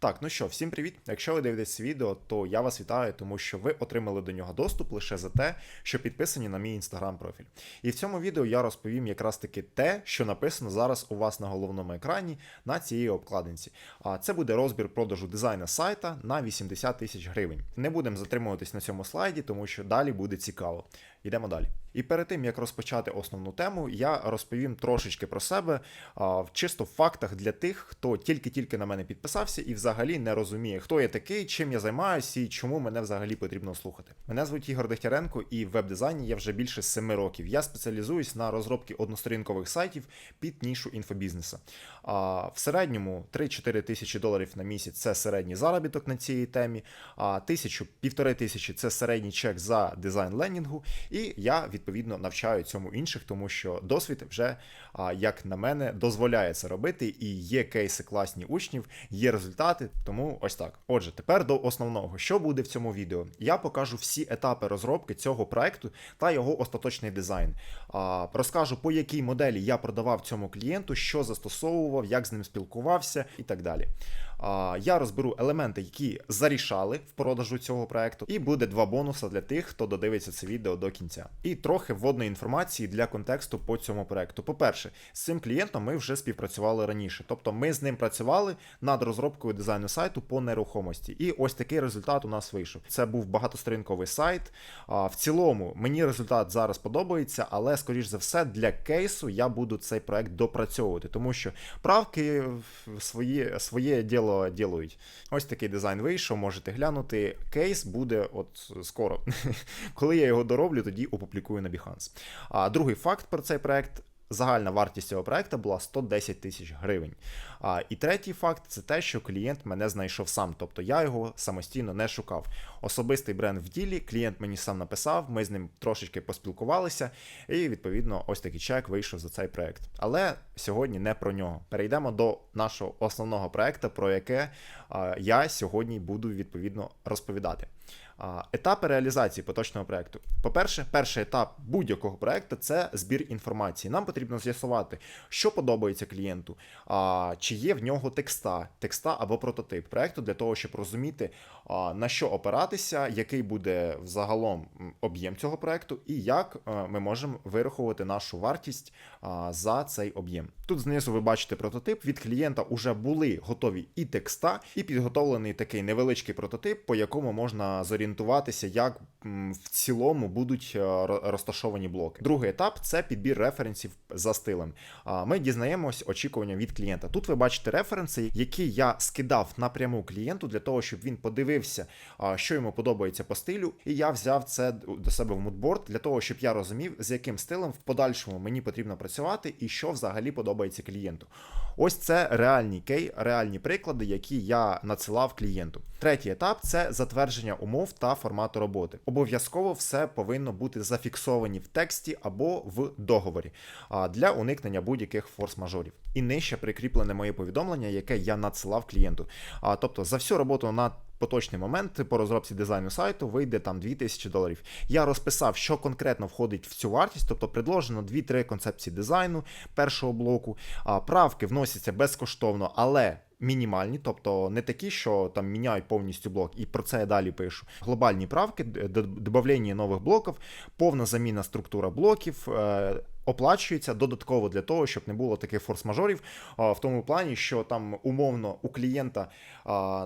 Так, ну що, всім привіт. Якщо ви дивитесь відео, то я вас вітаю, тому що ви отримали до нього доступ лише за те, що підписані на мій інстаграм профіль. І в цьому відео я розповім якраз таки те, що написано зараз у вас на головному екрані на цій обкладинці. А це буде розбір продажу дизайна сайта на 80 тисяч гривень. Не будемо затримуватись на цьому слайді, тому що далі буде цікаво. Йдемо далі. І перед тим як розпочати основну тему, я розповім трошечки про себе, в- чисто фактах для тих, хто тільки-тільки на мене підписався і взагалі не розуміє, хто я такий, чим я займаюся і чому мене взагалі потрібно слухати. Мене звуть Ігор Дегтяренко, і в веб-дизайні я вже більше 7 років. Я спеціалізуюсь на розробці односторінкових сайтів під нішу інфобізнеса. А, в середньому 3-4 тисячі доларів на місяць це середній заробіток на цій темі, а тисячу півтори тисячі це середній чек за дизайн ленінгу. І я відповідно навчаю цьому інших, тому що досвід вже, як на мене, дозволяє це робити, і є кейси класні учнів, є результати. Тому ось так. Отже, тепер до основного, що буде в цьому відео. Я покажу всі етапи розробки цього проекту та його остаточний дизайн. Розкажу, по якій моделі я продавав цьому клієнту, що застосовував, як з ним спілкувався і так далі. Я розберу елементи, які зарішали в продажу цього проекту, і буде два бонуси для тих, хто додивиться це відео до кінця. І трохи вводної інформації для контексту по цьому проекту. По-перше, з цим клієнтом ми вже співпрацювали раніше, тобто ми з ним працювали над розробкою дизайну сайту по нерухомості. І ось такий результат у нас вийшов. Це був багатосторінковий сайт. В цілому мені результат зараз подобається, але скоріш за все для кейсу я буду цей проект допрацьовувати, тому що правки в- своє, діло ділають. Ось такий дизайн вийшов, можете глянути. Кейс буде от скоро. Коли я його дороблю, тоді опублікую на Behance. А другий факт про цей проект. Загальна вартість цього проекту була 110 тисяч гривень. А, і третій факт це те, що клієнт мене знайшов сам, тобто я його самостійно не шукав. Особистий бренд в ділі, клієнт мені сам написав, ми з ним трошечки поспілкувалися, і відповідно ось такий чек вийшов за цей проект. Але сьогодні не про нього. Перейдемо до нашого основного проекту, про яке я сьогодні буду відповідно розповідати. Етапи реалізації поточного проекту. По-перше, перший етап будь-якого проекту це збір інформації. Нам потрібно з'ясувати, що подобається клієнту, чи є в нього текста, текста або прототип проекту для того, щоб розуміти, на що опиратися, який буде взагалом об'єм цього проекту, і як е, ми можемо вирахувати нашу вартість за цей об'єм. Тут знизу ви бачите прототип. Від клієнта вже були готові і текста, і підготовлений такий невеличкий прототип, по якому можна зорієнтуватися, як м, в цілому будуть е, розташовані блоки. Другий етап це підбір референсів за стилем. Ми дізнаємось очікування від клієнта. Тут ви бачите референси, які я скидав напряму клієнту для того, щоб він подивився, що йому подобається по стилю. І я взяв це до себе в мудборд для того, щоб я розумів, з яким стилем в подальшому мені потрібно працювати і що взагалі подобається клієнту. Ось це реальні кей, реальні приклади, які я надсилав клієнту. Третій етап це затвердження умов та формату роботи. Обов'язково все повинно бути зафіксовані в тексті або в договорі для уникнення будь-яких форс-мажорів. І нижче прикріплене моє повідомлення, яке я надсилав клієнту. А, тобто за всю роботу на поточний момент по розробці дизайну сайту вийде там 2000 доларів. Я розписав, що конкретно входить в цю вартість, тобто предложено 2-3 концепції дизайну першого блоку. Правки вносяться безкоштовно, але. Мінімальні, тобто не такі, що там міняють повністю блок, і про це я далі пишу. Глобальні правки, додавлення нових блоків, повна заміна структура блоків. Оплачується додатково для того, щоб не було таких форс-мажорів, в тому плані, що там умовно у клієнта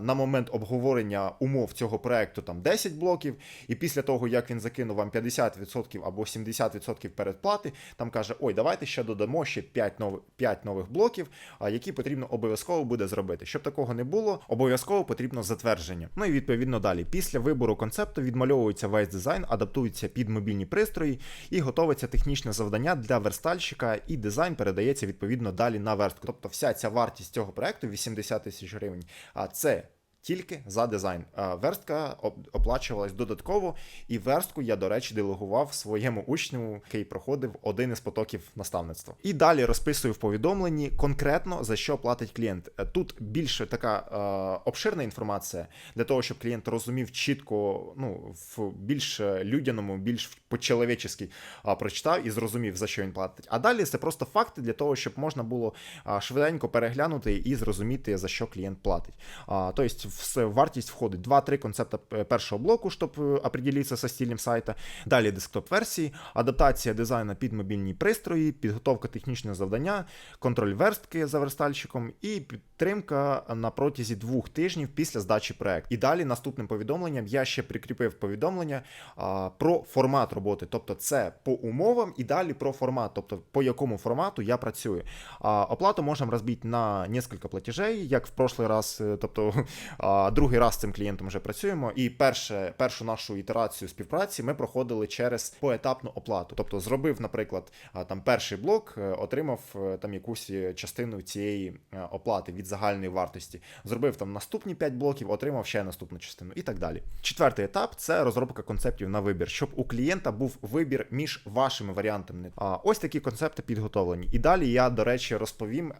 на момент обговорення умов цього проекту там 10 блоків, і після того, як він закинув вам 50% або 70% передплати, там каже: Ой, давайте ще додамо ще 5 нових, 5 нових блоків, які потрібно обов'язково буде зробити. Щоб такого не було, обов'язково потрібно затвердження. Ну і відповідно далі. Після вибору концепту відмальовується весь дизайн, адаптується під мобільні пристрої і готовиться технічне завдання для верстальщика, і дизайн передається відповідно далі на верстку. Тобто вся ця вартість цього проекту 80 тисяч гривень. А це Тільки за дизайн. Верстка оплачувалась додатково, і верстку я, до речі, делегував своєму учню, який проходив один із потоків наставництва. І далі розписую в повідомленні конкретно за що платить клієнт. Е, Тут більше така е, обширна інформація для того, щоб клієнт розумів чітко, ну в більш е, людяному, більш по-чоловічески а, прочитав і зрозумів, за що він платить. А далі це просто факти для того, щоб можна було швиденько переглянути і зрозуміти, за що клієнт платить. Тобто, в вартість входить 2-3 концепта першого блоку, щоб оприділитися определитися со стилем сайта. Далі десктоп-версії, адаптація дизайну під мобільні пристрої, підготовка технічного завдання, контроль верстки за верстальщиком і підтримка на протязі двох тижнів після здачі проекту. І далі наступним повідомленням я ще прикріпив повідомлення а, про формат роботи. Тобто, це по умовам і далі про формат, тобто по якому формату я працюю. А, оплату можемо розбити на кілька платежей, як в прошлий раз, е, тобто а, другий раз з цим клієнтом вже працюємо. І перше, першу нашу ітерацію співпраці ми проходили через поетапну оплату. Тобто, зробив, наприклад, там перший блок, е, отримав е, там якусь частину цієї оплати від загальної вартості. Зробив там наступні 5 блоків, отримав ще наступну частину і так далі. Четвертий етап це розробка концептів на вибір, щоб у клієнта був вибір між вашими варіантами. А, ось такі концепти підготовлені. І далі я, до речі, розповім,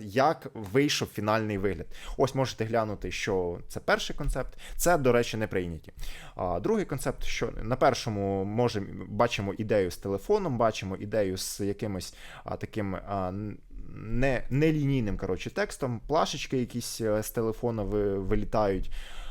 як вийшов фінальний вигляд. Ось можете глянути, що це перший концепт. Це, до речі, не прийняті. А другий концепт, що на першому може бачимо ідею з телефоном, бачимо ідею з якимось таким. Не, нелінійним коротше, текстом, плашечки якісь е, з телефона ви, вилітають.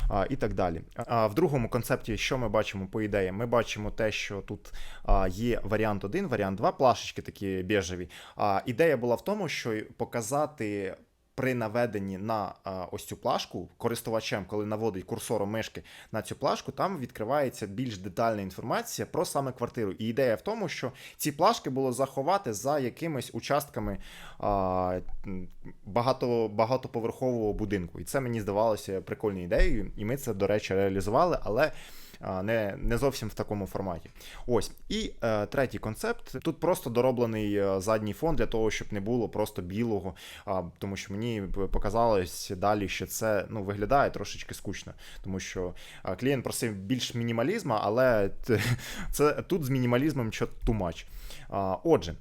А, і так далі. А в другому концепті, що ми бачимо по ідеї? Ми бачимо те, що тут а, є варіант 1, варіант 2, плашечки такі біжеві. А ідея була в тому, що показати. При наведенні на ось цю плашку користувачем, коли наводить курсором мишки на цю плашку, там відкривається більш детальна інформація про саме квартиру. І ідея в тому, що ці плашки було заховати за якимись участками багато, багатоповерхового будинку. І це мені здавалося прикольною ідеєю, і ми це, до речі, реалізували, але не, не зовсім в такому форматі. Ось. І е, третій концепт. Тут просто дороблений е, задній фон для того, щоб не було просто білого. А, тому що мені показалось далі, що це ну, виглядає трошечки скучно. Тому що а, клієнт просив більш мінімалізму, але це тут з мінімалізмом що too much. Отже.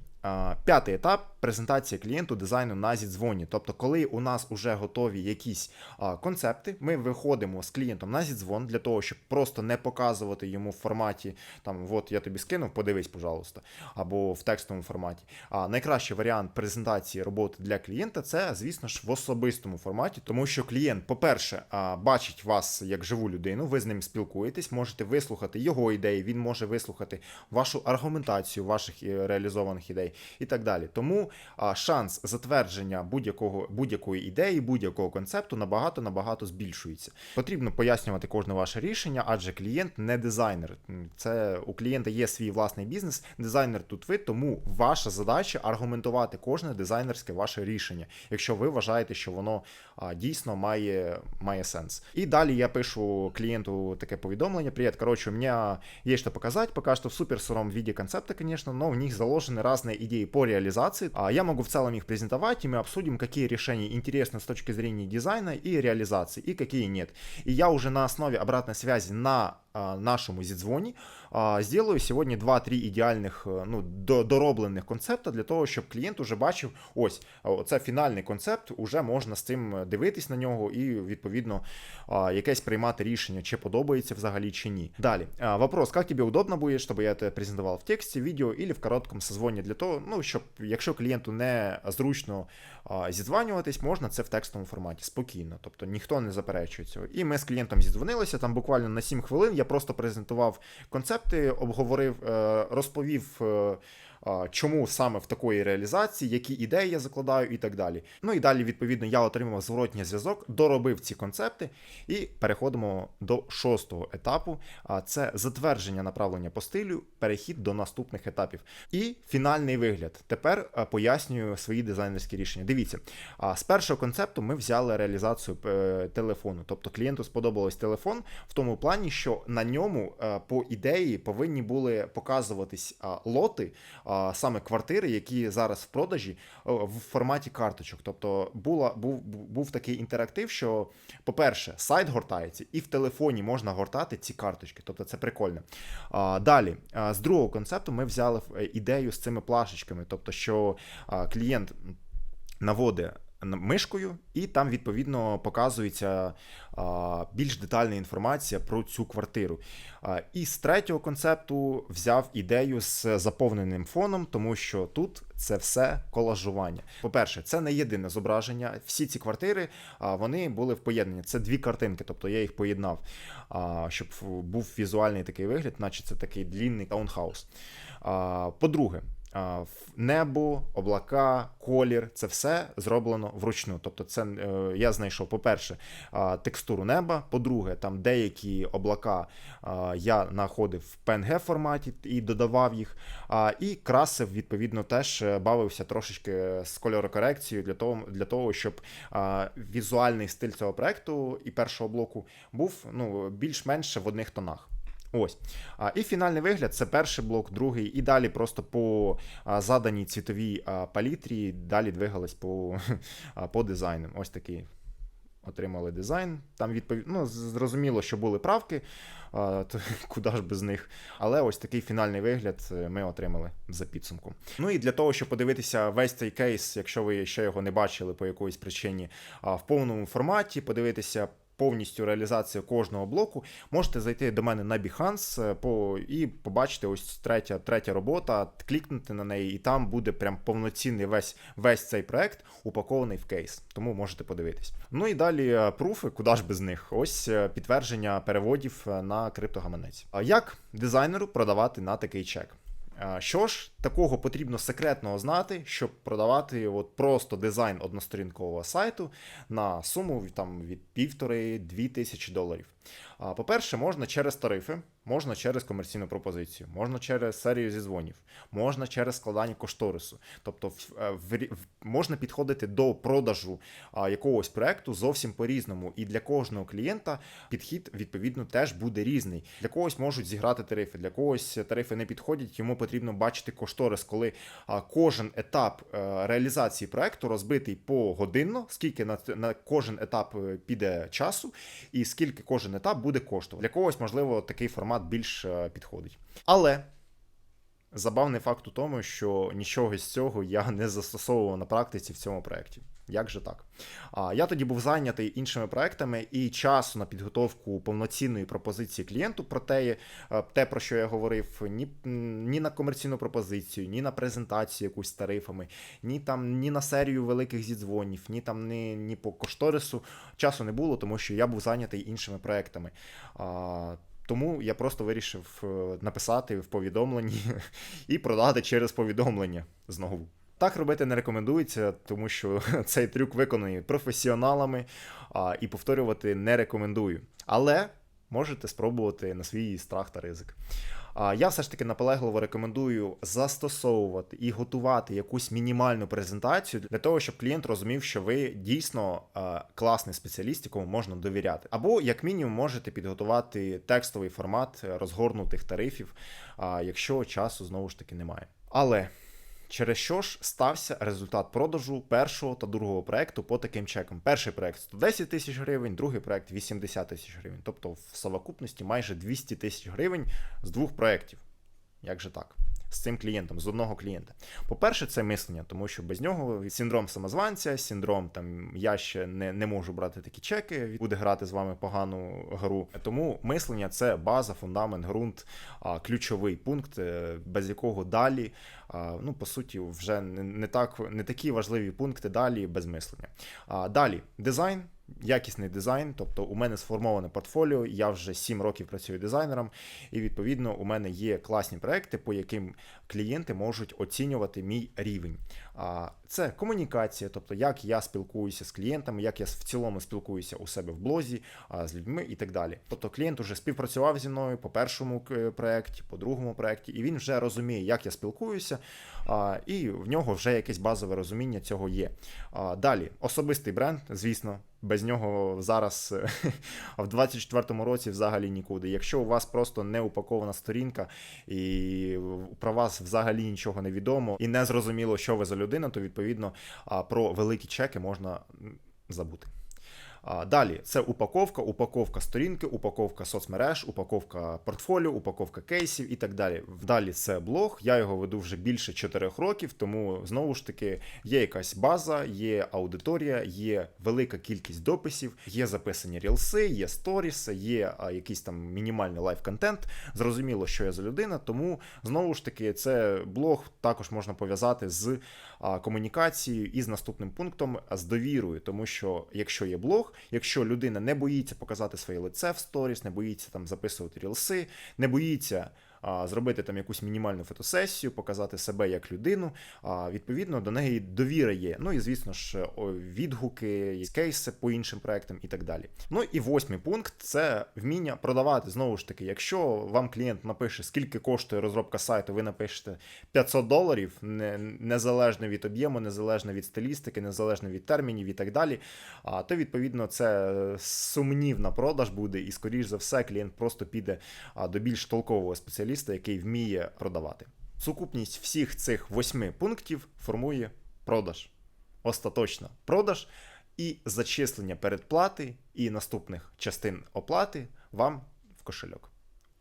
П'ятий етап презентація клієнту дизайну на зідзвоні. Тобто, коли у нас вже готові якісь а, концепти, ми виходимо з клієнтом на зідзвон для того, щоб просто не показувати йому в форматі там, от я тобі скинув, подивись, пожалуйста, або в текстовому форматі. А найкращий варіант презентації роботи для клієнта це, звісно ж, в особистому форматі, тому що клієнт, по-перше, бачить вас як живу людину, ви з ним спілкуєтесь, можете вислухати його ідеї, він може вислухати вашу аргументацію ваших е, реалізованих ідей і так далі. Тому а, шанс затвердження будь-якого будь-якої ідеї, будь-якого концепту набагато набагато збільшується. Потрібно пояснювати кожне ваше рішення, адже клієнт не дизайнер. М, Це у клієнта є свій власний бізнес. Дизайнер тут ви, тому ваша задача аргументувати кожне дизайнерське ваше рішення, якщо ви вважаєте, що воно а, дійсно має, має сенс. І далі я пишу клієнту таке повідомлення: Привет, короче, у меня есть что показать, пока что в супер сыром виде концепта, конечно, но в них заложены разные идеи по реализации. Я могу в целом их презентовать, и мы обсудим, какие решения интересны с точки зрения дизайна и реализации, и какие нет. И я уже на основе обратной связи на нашем а, сделаю сьогодні 2-3 ідеальних е, ну, дороблених концепта для того, щоб клієнт уже бачив, ось а, це фінальний концепт, уже можна з цим дивитись на нього і відповідно якесь приймати рішення, чи подобається взагалі чи ні. Далі вопрос, як тобі удобно буде, щоб я це презентував в тексті, відео і в короткому созвоні для того, ну щоб якщо клієнту не зручно зідзванюватись, можна це в текстовому форматі спокійно, тобто ніхто не заперечує цього. І ми з клієнтом зідзвонилися там буквально на 7 хвилин. Я просто презентував концепти, обговорив, е, розповів. Чому саме в такої реалізації, які ідеї я закладаю і так далі. Ну і далі, відповідно, я отримав зворотній зв'язок, доробив ці концепти, і переходимо до шостого етапу. А це затвердження направлення по стилю, перехід до наступних етапів. І фінальний вигляд. Тепер пояснюю свої дизайнерські рішення. Дивіться, з першого концепту ми взяли реалізацію е, телефону. Тобто клієнту сподобалось телефон в тому плані, що на ньому, е, по ідеї, повинні були показуватись лоти саме квартири, які зараз в продажі в форматі карточок. Тобто була, був, був такий інтерактив, що, по-перше, сайт гортається, і в телефоні можна гортати ці карточки. Тобто це прикольно. Далі, з другого концепту, ми взяли е, ідею з цими плашечками, тобто, що клієнт наводить мишкою, і там відповідно показується більш детальна інформація про цю квартиру. І з третього концепту взяв ідею з заповненим фоном, тому що тут це все колажування. По-перше, це не єдине зображення. Всі ці квартири вони були в поєднанні. Це дві картинки, тобто я їх поєднав, щоб був візуальний такий вигляд, наче це такий длінний таунхаус. По-друге, небо, облака, колір це все зроблено вручну. Тобто, це е, я знайшов, по-перше, текстуру неба. По-друге, там деякі облака я знаходив в PNG форматі і додавав їх. І красив, відповідно, теж е, бавився трошечки з кольорокорекцією для того, для того щоб візуальний стиль цього проекту і першого блоку був ну, більш-менш в одних тонах. Ось. А, і фінальний вигляд це перший блок, другий, і далі просто по заданій цвітовій палітрі далі двигались по, по дизайнам. Ось такий отримали дизайн. Там відповідь, ну, зрозуміло, що були правки, а, то куди ж без них. Але ось такий фінальний вигляд е, ми отримали за підсумком. Ну і для того, щоб подивитися весь цей кейс, якщо ви ще його не бачили по якоїсь причині, в повному форматі, подивитися. Повністю реалізацію кожного блоку, можете зайти до мене на Behance е, по, і побачити ось третя, третя робота, клікнути на неї, і там буде прям повноцінний весь, весь цей проект упакований в кейс. Тому можете подивитись. Ну і далі е, пруфи, куди ж без них? Ось е, підтвердження переводів на криптогаманець. А як дизайнеру продавати на такий чек? Що ж такого потрібно секретного знати, щоб продавати от просто дизайн односторінкового сайту на суму там від півтори-дві тисячі доларів? По-перше, можна через тарифи, можна через комерційну пропозицію, можна через серію зізвонів, можна через складання кошторису. Тобто, в, е, в, можна підходити до продажу а, якогось проекту зовсім по-різному. І для кожного клієнта підхід відповідно теж буде різний. Для когось можуть зіграти тарифи, для когось тарифи не підходять. Йому потрібно бачити кошторис, коли кожен етап е, реалізації проекту розбитий погодинно, скільки на, на кожен етап е, піде часу, і скільки кожен етап буде коштувати. Для когось, можливо, такий формат більш е, підходить. Але забавний факт у тому, що нічого з цього я не застосовував на практиці в цьому проєкті. Як же так? А я тоді був зайнятий іншими проектами, і часу на підготовку повноцінної пропозиції клієнту про те, е, те, про що я говорив, ні, ні на комерційну пропозицію, ні на презентацію якусь тарифами, ні там ні на серію великих зідзвонів, ні там ні, ні по кошторису часу не було, тому що я був зайнятий іншими проектами. А, тому я просто вирішив е, написати в повідомленні і продати через повідомлення знову. Так робити не рекомендується, тому що цей трюк виконаний професіоналами а, і повторювати не рекомендую. Але можете спробувати на свій страх та ризик. Я все ж таки наполегливо рекомендую застосовувати і готувати якусь мінімальну презентацію для того, щоб клієнт розумів, що ви дійсно класний спеціаліст, якому можна довіряти. Або, як мінімум, можете підготувати текстовий формат е, розгорнутих тарифів, якщо часу знову ж таки немає. Але. Через що ж стався результат продажу першого та другого проекту по таким чекам? Перший проект 110 тисяч гривень, другий проект 80 тисяч гривень. Тобто в совокупності майже 200 тисяч гривень з двох проєктів. Як же так? З цим клієнтом, з одного клієнта. По-перше, це мислення, тому що без нього синдром самозванця, синдром там я ще не, не можу брати такі чеки, буде грати з вами погану гру. Тому мислення це база, фундамент, ґрунт, ключовий пункт, е, без якого далі, ну по суті, вже не, так не такі важливі пункти далі без мислення. Далі дизайн. Якісний дизайн, тобто у мене сформоване портфоліо, я вже 7 років працюю дизайнером, і відповідно у мене є класні проекти, по яким клієнти можуть оцінювати мій рівень. А це комунікація, тобто як я спілкуюся з клієнтами, як я в цілому спілкуюся у себе в блозі з людьми і так далі. Тобто клієнт уже співпрацював зі мною по першому е, проекті, по другому проекті, і він вже розуміє, як я спілкуюся, і в нього вже якесь базове розуміння цього є. Далі, особистий бренд, звісно. Без нього зараз е, в 24-му році взагалі нікуди. Якщо у вас просто не упакована сторінка і про вас взагалі нічого не відомо і не зрозуміло, що ви за людина, то відповідно про великі чеки можна забути. Далі це упаковка, упаковка сторінки, упаковка соцмереж, упаковка портфоліо, упаковка кейсів і так далі. Далі це блог. Я його веду вже більше 4 років, тому знову ж таки є якась база, є аудиторія, є велика кількість дописів, є записані рілси, є сторіси, є якийсь там мінімальний лайв-контент. Зрозуміло, що я за людина, тому знову ж таки це блог також можна пов'язати з а, комунікацією і з наступним пунктом з довірою, тому що якщо є блог, якщо людина не боїться показати своє лице в сторіс, не боїться там записувати рілси, не боїться. Зробити там якусь мінімальну фотосесію, показати себе як людину. Відповідно до неї довіра є. Ну і звісно ж, відгуки, кейси по іншим проектам і так далі. Ну і восьмий пункт це вміння продавати. Знову ж таки, якщо вам клієнт напише, скільки коштує розробка сайту, ви напишете 500 доларів, не, незалежно від об'єму, незалежно від стилістики, незалежно від термінів і так далі. То відповідно це сумнівна продаж буде, і скоріш за все, клієнт просто піде до більш толкового спеціаліста, який вміє продавати. Сукупність всіх цих восьми пунктів формує продаж. Остаточно продаж і зачислення передплати і наступних частин оплати вам в кошельок.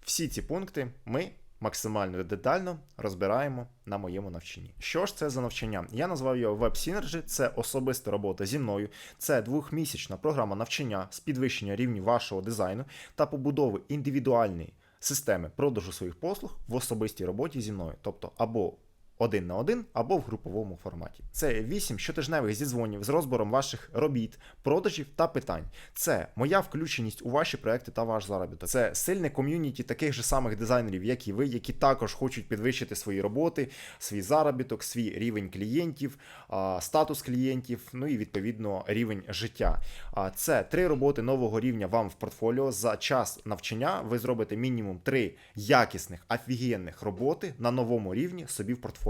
Всі ці пункти ми максимально детально розбираємо на моєму навчанні. Що ж це за навчання? Я назвав його Web Synergy, це особиста робота зі мною, це двохмісячна програма навчання з підвищення рівня вашого дизайну та побудови індивідуальної системи продажу своїх послуг в особистій роботі зі мною, тобто або один на один або в груповому форматі. Це 8 щотижневих зідзвонів з розбором ваших робіт, продажів та питань. Це моя включеність у ваші проекти та ваш заробіток. Це сильне ком'юніті таких же самих дизайнерів, як і ви, які також хочуть підвищити свої роботи, свій заробіток, свій рівень клієнтів, статус клієнтів, ну і відповідно рівень життя. А це три роботи нового рівня вам в портфоліо. За час навчання ви зробите мінімум три якісних офігенних роботи на новому рівні собі в портфоліо.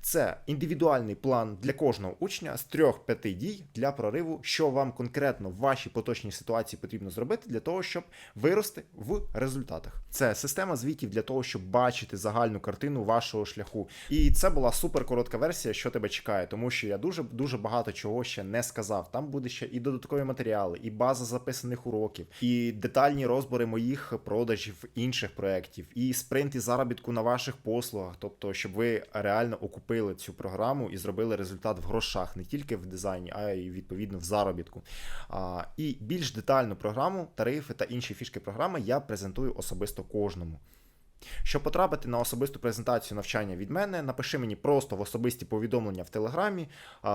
Це індивідуальний план для кожного учня з трьох-п'яти дій для прориву, що вам конкретно в вашій поточній ситуації потрібно зробити для того, щоб вирости в результатах. Це система звітів для того, щоб бачити загальну картину вашого шляху. І це була супер коротка версія, що тебе чекає, тому що я дуже дуже багато чого ще не сказав. Там буде ще і додаткові матеріали, і база записаних уроків, і детальні розбори моїх продажів інших проєктів, і спринти заробітку на ваших послугах, тобто, щоб ви реально окупили цю програму і зробили результат в грошах, не тільки в дизайні, а й відповідно в заробітку. А, І більш детальну програму, тарифи та інші фішки програми я презентую особисто кожному. Щоб потрапити на особисту презентацію навчання від мене, напиши мені просто в особисті повідомлення в Телеграмі,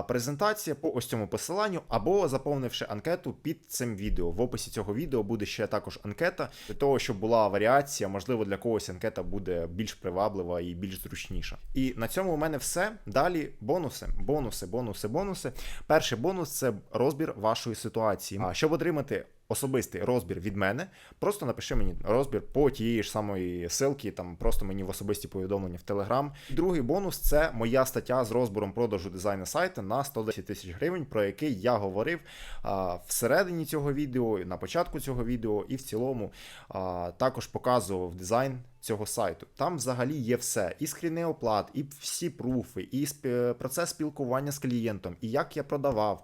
презентація по ось цьому посиланню, або заповнивши анкету під цим відео. В описі цього відео буде ще також анкета, для того, щоб була варіація, можливо, для когось анкета буде більш приваблива і більш зручніша. І на цьому у мене все. Далі бонуси, бонуси, бонуси, бонуси. Перший бонус це розбір вашої ситуації. А щоб отримати особистий розбір від мене, просто напиши мені розбір по тієї ж самої силки, там просто мені в особисті повідомлення в Телеграм. Другий бонус це моя стаття з розбором продажу дизайну сайту на 110 тисяч гривень, про який я говорив а, всередині цього відео, на початку цього відео, і в цілому а, також показував дизайн. Цього сайту там взагалі є все: і скріни оплат, і всі пруфи, і процес спілкування з клієнтом, і як я продавав,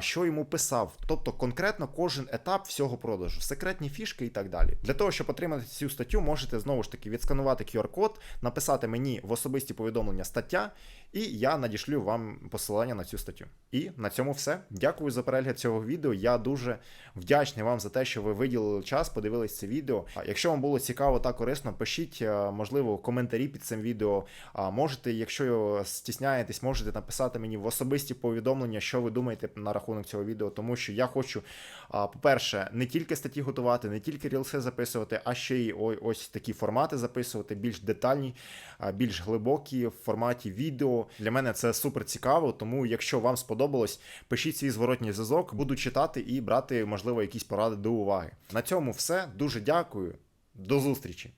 що йому писав. Тобто конкретно кожен етап всього продажу, секретні фішки і так далі. Для того, щоб отримати цю статтю, можете знову ж таки відсканувати QR-код, написати мені в особисті повідомлення стаття, і я надішлю вам посилання на цю статтю. І на цьому все. Дякую за перегляд цього відео. Я дуже вдячний вам за те, що ви виділили час, подивились це відео. Якщо вам було цікаво та корисно, пишіть, е, можливо, коментарі під цим відео. Можете, якщо стісняєтесь, можете написати мені в особисті повідомлення, що ви думаєте на рахунок цього відео, тому що я хочу, по-перше, не тільки статті готувати, не тільки рілси записувати, а ще й ось такі формати записувати, більш детальні, більш глибокі в форматі відео. Для мене це супер цікаво, тому якщо вам сподобалось, пишіть свій зворотній зв'язок, буду читати і брати, можливо, якісь поради до уваги. На цьому все. Дуже дякую. До зустрічі!